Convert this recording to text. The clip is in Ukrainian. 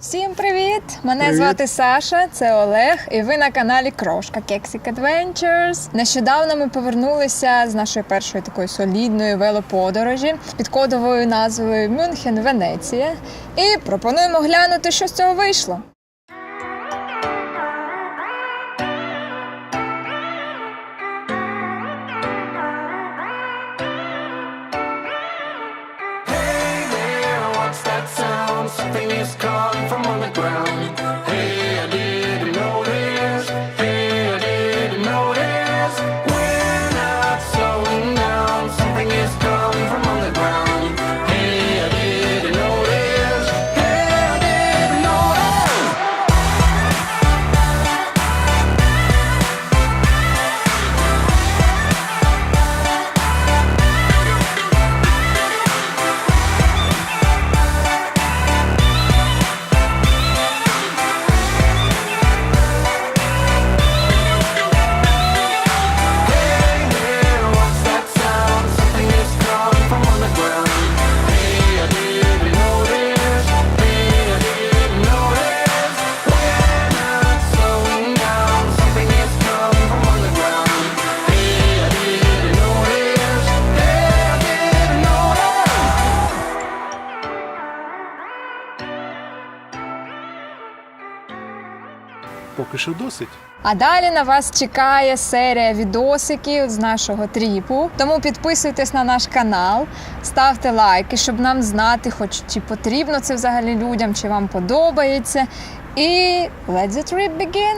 Всім привіт! Мене Привіт. звати Саша, це Олег, і ви на каналі Крошка Кексік Adventures. Нещодавно ми повернулися з нашої першої такої солідної велоподорожі під кодовою назвою Мюнхен Венеція. І пропонуємо глянути, що з цього вийшло. Something is calling from underground. Поки що досить. А далі на вас чекає серія відосиків з нашого тріпу. Тому підписуйтесь на наш канал, ставте лайки, щоб нам знати, хоч чи потрібно це взагалі людям, чи вам подобається. І let the trip begin!